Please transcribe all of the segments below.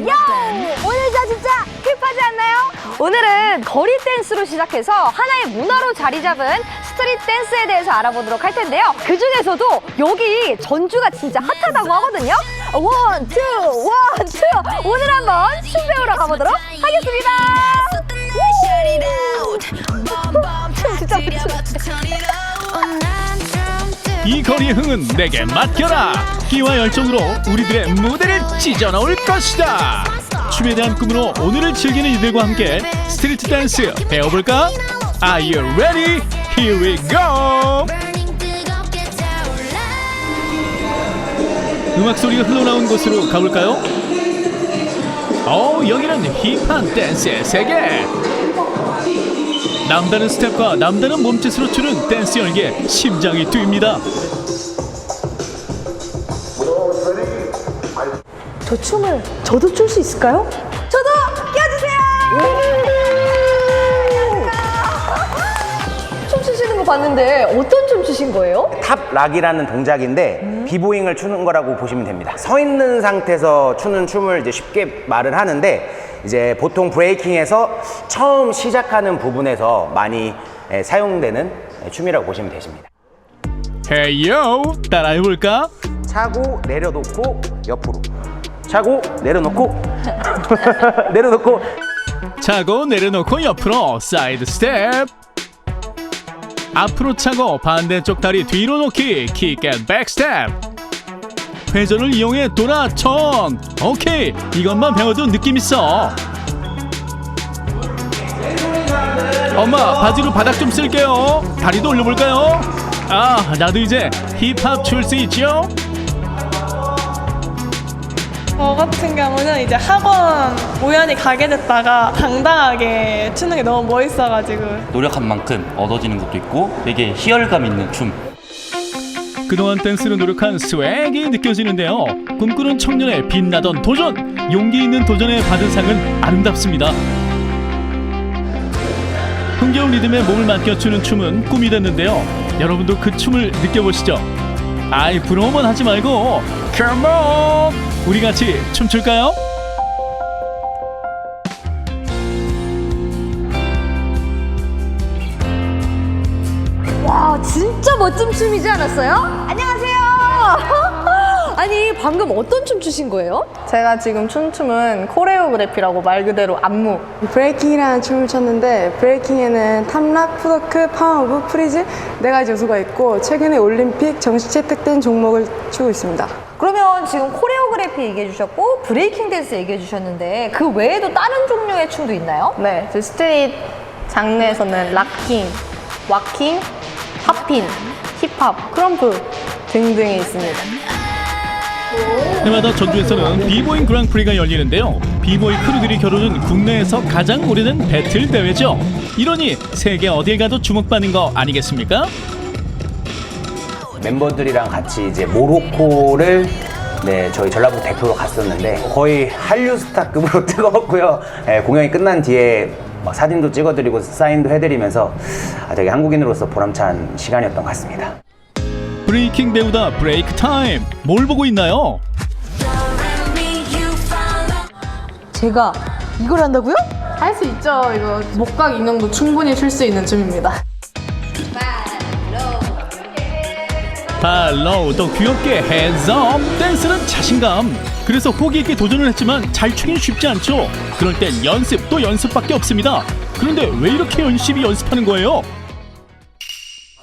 요! 오늘 저 진짜 힙하지 않나요? 오늘은 거리 댄스로 시작해서 하나의 문화로 자리 잡은 스트릿 댄스에 대해서 알아보도록 할 텐데요. 그 중에서도 여기 전주가 진짜 핫하다고 하거든요. 원, 투, 원, 투. 오늘 한번 춤 배우러 가보도록 하겠습니다. 이 거리의 흥은 내게 맡겨라 끼와 열정으로 우리들의 무대를 찢어놓을 것이다 춤에 대한 꿈으로 오늘을 즐기는 이들과 함께 스트리트 댄스 배워볼까? Are you ready? Here we go! 음악 소리가 흘러나온 곳으로 가볼까요? 어 여기는 힙한 댄스의 세계 남다른 스텝과 남다른 몸짓으로 추는 댄스 열기에 심장이 뛰입니다 저 춤을 저도 출 수 있을까요? 저도 껴주세요. 춤 추시는 거 봤는데 어떤 춤 추신 거예요? 탑락이라는 동작인데 비보잉을 추는 거라고 보시면 됩니다. 서 있는 상태에서 추는 춤을 이제 쉽게 말을 하는데 이제 보통 브레이킹에서 처음 시작하는 부분에서 많이 예, 사용되는 예, 춤이라고 보시면 되십니다. 헤이요 따라해볼까? 차고 내려놓고 옆으로 차고 내려놓고. 내려놓고. 차고 내려놓고 옆으로 사이드 스텝. 앞으로 차고 반대쪽 다리 뒤로 놓기 킥앤 백스텝 회전을 이용해 돌아 천. 오케이 이것만 배워도 느낌 있어. 엄마 바지로 바닥 좀 쓸게요. 다리도 올려볼까요? 아 나도 이제 힙합 출수 있죠 저 같은 경우는 이제 학원 우연히 가게 됐다가 당당하게 추는 게 너무 멋있어가지고 노력한 만큼 얻어지는 것도 있고 되게 희열감 있는 춤 그동안 댄스로 노력한 스웩이 느껴지는데요. 꿈꾸는 청년의 빛나던 도전! 용기 있는 도전에 받은 상은 아름답습니다. 흥겨운 리듬에 몸을 맡겨주는 춤은 꿈이 됐는데요. 여러분도 그 춤을 느껴보시죠. 아이 부러워만 하지 말고 Come on! 우리 같이 춤출까요? 와 진짜 멋진 춤이지 않았어요? 안녕하세요. 아니 방금 어떤 춤 추신 거예요? 제가 지금 춤춤은 코레오그래피라고 말 그대로 안무 브레이킹이라는 춤을 췄는데 브레이킹에는 탐락, 푸더크, 파워무브, 프리즈 네 가지 요소가 있고 최근에 올림픽 정식 채택된 종목을 추고 있습니다. 그러면 지금 코레오그래피 얘기해 주셨고 브레이킹 댄스 얘기해 주셨는데 그 외에도 다른 종류의 춤도 있나요? 네, 저 스트릿 장르에서는 락킹, 와킹, 팝핀, 힙합, 크럼프 등등이 있습니다 해마다 전주에서는 비보잉 그랑프리가 열리는데요. 비보이 크루들이 겨루는 국내에서 가장 오래된 배틀 대회죠. 이러니 세계 어딜 가도 주목받는 거 아니겠습니까? 멤버들이랑 같이 이제 모로코를 네, 저희 전라북 대표로 갔었는데 거의 한류 스타급으로 뜨거웠고요. 예, 공연이 끝난 뒤에 막 사진도 찍어드리고 사인도 해드리면서 아, 되게 한국인으로서 보람찬 시간이었던 것 같습니다. 브레이킹 배우다 브레이크 타임. 뭘 보고 있나요? 제가 이걸 한다고요? 할 수 있죠. 이거 목각 인형도 충분히 출 수 있는 춤입니다. 발로 더 귀엽게 핸즈업 댄스는 자신감 그래서 호기 있게 도전을 했지만 잘 추긴 쉽지 않죠 그럴 땐 연습 또 연습밖에 없습니다 그런데 왜 이렇게 열심히 연습하는 거예요?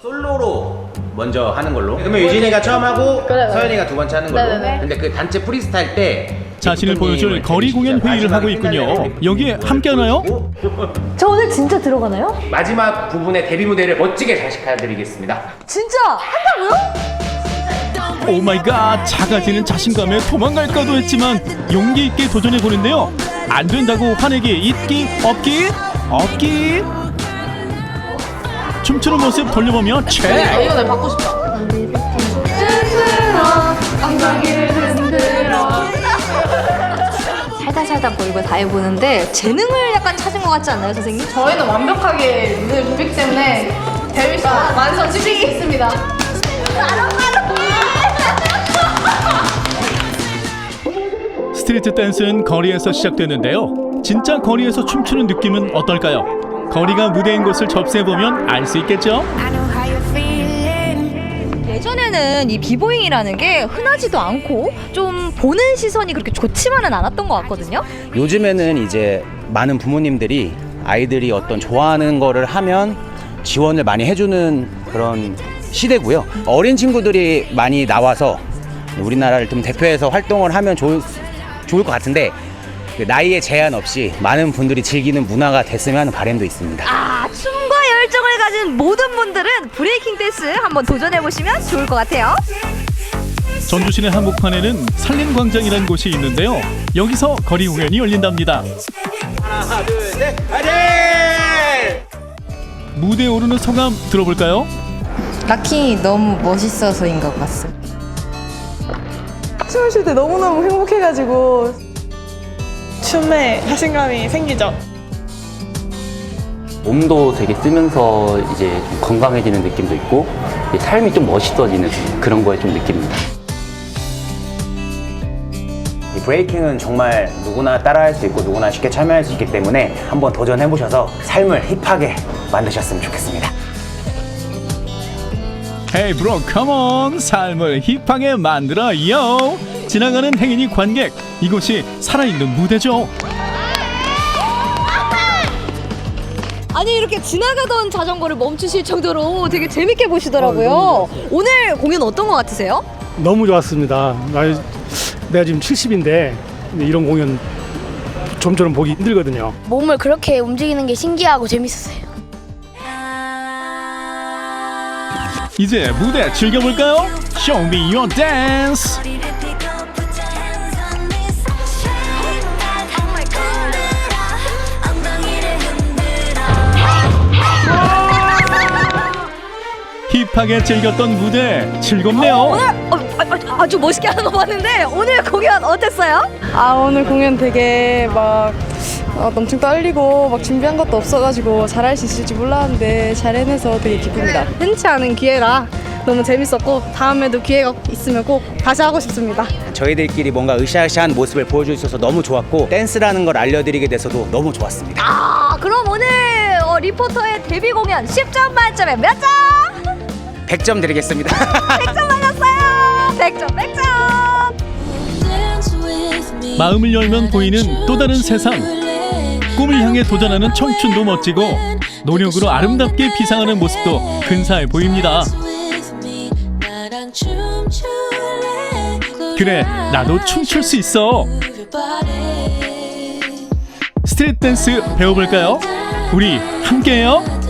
솔로로 먼저 하는 걸로. 그러면 유진이가 처음 하고 서연이가 두 번째 하는 걸로. 근데 그 단체 프리스타일 때 자신을 보여줄 거리 공연 회의를 하고 있군요 여기에 함께 하나요? 저 오늘 진짜 들어가나요? 마지막 부분의 데뷔 무대를 멋지게 장식해드리겠습니다. 진짜 한다고요? 오 마이 갓 작아지는 자신감에 도망갈까도 했지만 용기 있게 도전해 보는데요 안 된다고 화내기 있기 없기 없기 춤추는 모습 돌려보며 최 이거 내가 받고 싶다. 살다 살다 보이고 다 해보는데 재능을 약간 찾은 것 같지 않나요 선생님? 저희는 완벽하게 늘 보기 때문에 데뷔시 완성시키겠습니다. 스트리트 댄스는 거리에서 시작되는데요. 진짜 거리에서 춤추는 느낌은 어떨까요? 거리가 무대인 곳을 접수해 보면 알 수 있겠죠? 예전에는 이 비보잉이라는 게 흔하지도 않고 좀 보는 시선이 그렇게 좋지만은 않았던 것 같거든요. 요즘에는 이제 많은 부모님들이 아이들이 어떤 좋아하는 거를 하면 지원을 많이 해주는 그런 시대고요. 어린 친구들이 많이 나와서 우리나라를 좀 대표해서 활동을 하면 좋을, 좋을 것 같은데 그 나이에 제한 없이 많은 분들이 즐기는 문화가 됐으면 하는 바람도 있습니다. 아, 춤과 열정을 가진 모든 분들은 브레이킹 댄스 한번 도전해 보시면 좋을 것 같아요. 전주시내 한복판에는 산림광장이라는 곳이 있는데요. 여기서 거리 공연이 열린답니다. 하나, 둘, 셋, 화이팅! 무대에 오르는 소감 들어볼까요? 락킹이 너무 멋있어서인 것 같습니다. 춤을 출 때 너무너무 행복해가지고 춤에 자신감이 생기죠. 몸도 되게 쓰면서 이제 좀 건강해지는 느낌도 있고 삶이 좀 멋있어지는 그런 거에 좀 느낍니다. 이 브레이킹은 정말 누구나 따라할 수 있고 누구나 쉽게 참여할 수 있기 때문에 한번 도전해 보셔서 삶을 힙하게 만드셨으면 좋겠습니다. Hey bro, come on! 삶을 힙하게 만들어요! 지나가는 행인이 관객, 이곳이 살아있는 무대죠. 아니 이렇게 지나가던 자전거를 멈추실 정도로 되게 재밌게 보시더라고요. 오늘 공연 어떤 것 같으세요? 너무 좋았습니다. 나, 내가 지금 70인데 이런 공연 좀처럼 보기 힘들거든요. 몸을 그렇게 움직이는 게 신기하고 재밌었어요. 이제 무대 즐겨볼까요? Show me your dance! 힙하게 즐겼던 무대 즐겁네요. 오늘 어, 아, 주 멋있게 하는 거 봤는데 오늘 공연 어땠어요? 아 오늘 공연 되게 막 어, 엄청 떨리고 막 준비한 것도 없어가지고 잘할 수 있을지 몰랐는데 잘 해내서 되게 기쁩니다. 흔치 않은 기회라 너무 재밌었고 다음에도 기회가 있으면 꼭 다시 하고 싶습니다. 저희들끼리 뭔가 으쌰으쌰한 모습을 보여줄 수 있어서 너무 좋았고 댄스라는 걸 알려드리게 돼서도 너무 좋았습니다. 아 그럼 오늘 어, 리포터의 데뷔 공연 10점 만점에 몇 점? 100점 드리겠습니다. 100점 받았어요. 100점 100점. 마음을 열면 보이는 또 다른 세상. 꿈을 향해 도전하는 청춘도 멋지고 노력으로 아름답게 비상하는 모습도 근사해 보입니다. 그래, 나도 춤출 수 있어. 스트릿 댄스 배워볼까요? 우리 함께해요.